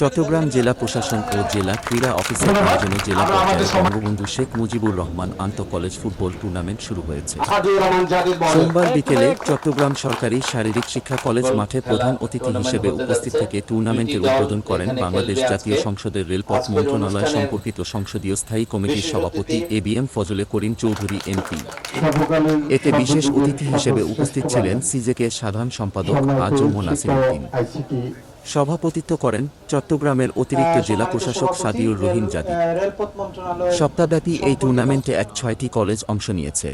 চট্টগ্রাম জেলা প্রশাসন ও জেলা ক্রীড়া অফিসের আয়োজনে জেলা পর্যায়ে বঙ্গবন্ধু শেখ মুজিবুর রহমান আন্তঃ কলেজ ফুটবল টুর্নামেন্ট শুরু হয়েছে। সোমবার বিকেলে চট্টগ্রাম সরকারি শারীরিক শিক্ষা কলেজ মাঠে প্রধান অতিথি হিসেবে উপস্থিত থেকে টুর্নামেন্টের উদ্বোধন করেন বাংলাদেশ জাতীয় সংসদের রেলপথ মন্ত্রণালয় সম্পর্কিত সংসদীয় স্থায়ী কমিটির সভাপতি A B M Fazle Karim Chowdhury MP এতে বিশেষ অতিথি হিসেবে উপস্থিত ছিলেন সিজেকে সাধারণ সম্পাদক আজম নাসির উদ্দিন। সভাপতিত্ব করেন চট্টগ্রামের অতিরিক্ত জেলা প্রশাসক সাদিউর রহিম জাদি। সপ্তাহব্যাপী এই টুর্নামেন্টে এক ছয়টি কলেজ অংশ নিয়েছে।